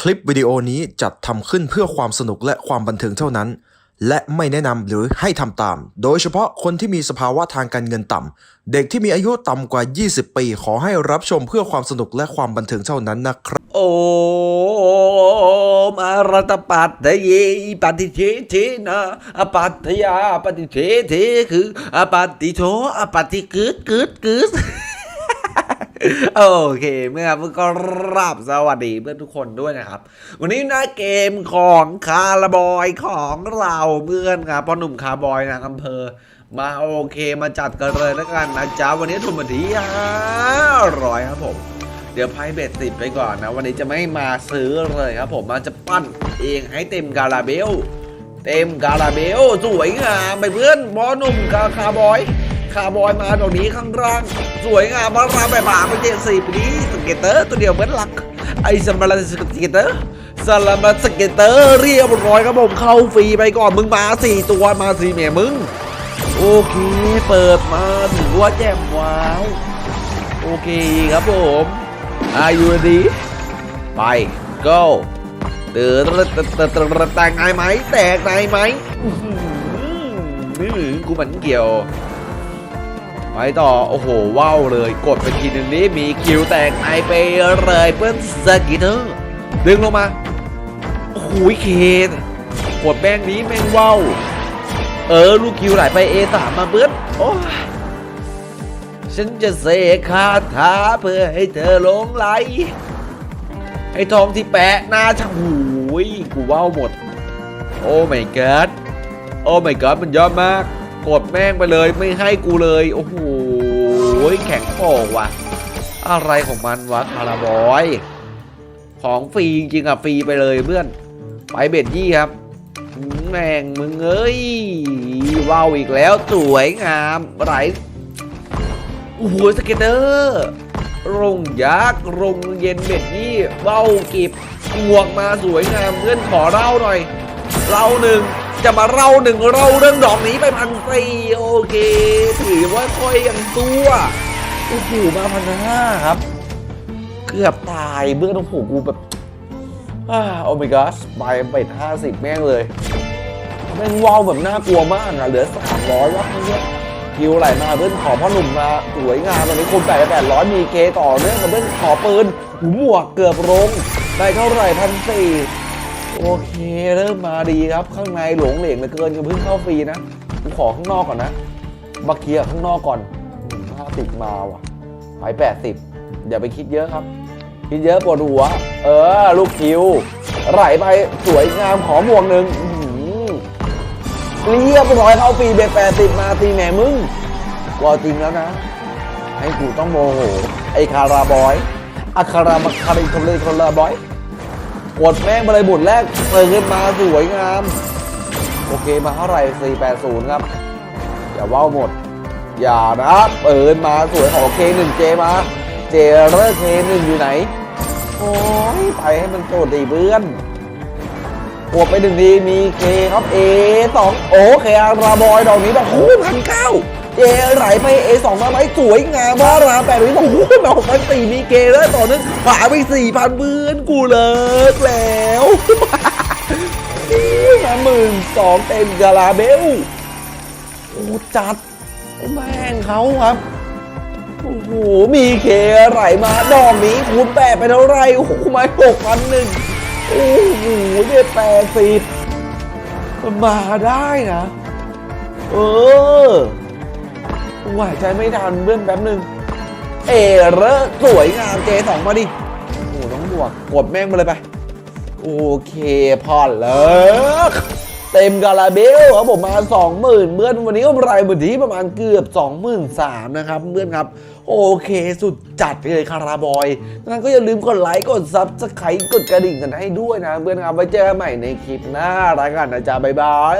คลิปวิดีโอนี้จัดทำขึ้นเพื่อความสนุกและความบันเทิงเท่านั้น และไม่แนะนำหรือให้ทำตาม โดยเฉพาะคนที่มีสภาวะทางการเงินต่ำ เด็กที่มีอายุต่ำกว่า 20 ปี ขอให้รับชมเพื่อความสนุกและความบันเทิงเท่านั้นนะครับ โอมอารตปัตตเยปฏิเทเทนะอปัตยาปฏิเทเทคืออปฏิโทอปฏิกึดกึดกึด โอเค เมื่อเมื่อก็รับสวัสดีเพื่อนทุกคนด้วยนะครับ วันนี้นะเกมของคาร์บอยของเราเพื่อนครับพ่อหนุ่มคาร์บอยนะอำเภอ มาโอเคมาจัดกันเลยแล้วกันนะจ๊ะวันนี้ทุนมาที่ร้อยครับผม เดี๋ยวไพ่เบ็ดติดไปก่อนนะ วันนี้จะไม่มาซื้อเลยครับผมมาจะปั้นเองให้เต็มกาลาเบล เต็มกาลาเบลสวยงามไปเพื่อนบอหนุ่มคาร์บอยาร์บอยมาตรงนี้ข้างล่าง สวยงามมาราแบบบาไปเจ็ดสิบนี้สเก็ตเตอร์ตัวเดียวเหมือนหลัก ไอ้สมบัติสเก็ตเตอร์สลัมสเก็ตเตอร์เรียบร้อยครับผมเข้าฟรีไปก่อนมึงมาสี่ตัวมาสี่เมียมึง โอเค เปิดมาถือว่าแจ่มว้าว โอเคครับผม Are you ready ไป go เตือนเตือเตอเตอแตกไงไหมแตกไงไหมอื้อหือนี่กูเหมือนเกี่ยว ไปต่อ โอ้โหว้าวเลย กดไปทีนึงนี้มีคิวแตกไอไปเลยเพื่อนสกิเตอร์ดึงลงมา โอ้โหเคนกดแม่งนี้แม่งว้าวเออ ลูกคิวไหลไป A3 มาเพื่อนโอ้ฉันจะเสกคาถาเพื่อให้เธอหลงไหลไอ้ทองที่แปะหน้าช่างหูยกูว้าวหมด โอ้ my god โอ้ my god มันยอดมาก กดแม่งไปเลยไม่ให้กูเลย โอ้โหแข็งโป่งว่ะ อะไรของมันวะคาราบอย ของฟรีจริงอะฟรีไปเลยเพื่อน ไปเบ็ดยี่ครับแม่งมึงเอ้ยว้าวอีกแล้วสวยงามไหลโอ้โหสเก็ตเตอร์รงยักษ์รงเย็นเบ็ดยี่เบ้ากิบหมวกมาสวยงามเพื่อนขอเล่าหน่อยเล่าหนึ่ง จะมาเล่าหนึ่งเล่าเรื่องดอกนี้ไปพันสี่โอเค ถือว่าค่อยยังตัวโอ้โหมาพันห้าครับ เกือบตายเบื้องต้นผูกกูแบบอ้าโอ้ my god ไปเป็ดห้าสิบแม่งเลยแม่งวาวแบบน่ากลัวมากอะเหลือสามร้อยวะเนี่ยคิวไหลมาเพื่อนขอพ่อหนุ่มมาสวยงามตอนนี้คูณแปดแปดร้อยมีเคต่อเนื่องกับเพื่อนขอปืนหูหมวกเกือบลงได้เท่าไหร่พันสี่ โอเคเริ่มมาดีครับ ข้างในหลงเหลงเหลือเกินอย่าเพิ่งเข้าฟรีนะกูขอข้างนอกก่อนนะมาเคลียร์ข้างนอกก่อนห้าสิบมาว่ะไปแปดสิบอย่าไปคิดเยอะครับ คิดเยอะปวดหัว เออ ลูกคิว ไหลไปสวยงามขอหมวกหนึ่งอื้อหือเรียบร้อยเข้าปีเบแปดสิบมาตีแหม่มึงวอจริงแล้วนะ ให้กูต้องโมโหไอคาราบอยอะคาราบคาริคาริคาราบอย กดแม่งมาเลยบุญแรกเปิดขึ้นมาสวยงาม โอเคมาเท่าไหร่ 480 ครับ อย่าว่าวหมด อย่านะเปิดมาสวยขอเคหนึ่งเจมาเจเลอร์เคหนึ่งอยู่ไหน โอ้ยไปให้มันโจดดีเพื่อนบวกไปหนึ่งดีมีเคครับ A สองโอเคอาราบอยดอกนี้แบบโอ้พันเก้า เจไหลไป A สองมาไหมสวยงามว่าราแปดนี้บอกโอ้โหกพันสี่มีเกแล้วต่อเนื่องขวาไปสี่พันเบือนกูเลิกแล้วมาหมื่นสองเต็มกาลาเบลโอ้จัดแม่งเขาครับโอ้โหมีเคไหลมาดอกนี้คูณแปดไปเท่าไหรโอ้โหมาหกพันหนึ่งโอ้โหเนี่ยแปดสิบมาได้นะ เออ หายใจไม่ทันเพื่อนแป๊บหนึ่งเอเรอสวยงามเจสองมาดิ โอ้ต้องบวกกดแม่งมาเลยไป โอเคพอเลิกเต็มกาลาเบลครับผมมา 20,000เมื่อนวันนี้ก็รายมือที่ประมาณเกือบ 23,000นะครับเพื่อนครับ โอเคสุดจัดเลยคาราบอยงั้นก็อย่าลืมกดไลค์กดซับสไครต์กดกระดิ่งกันให้ด้วยนะเพื่อนครับไว้เจอกันใหม่ในคลิปหน้าแล้วกันนะจ๊ะบ๊ายบาย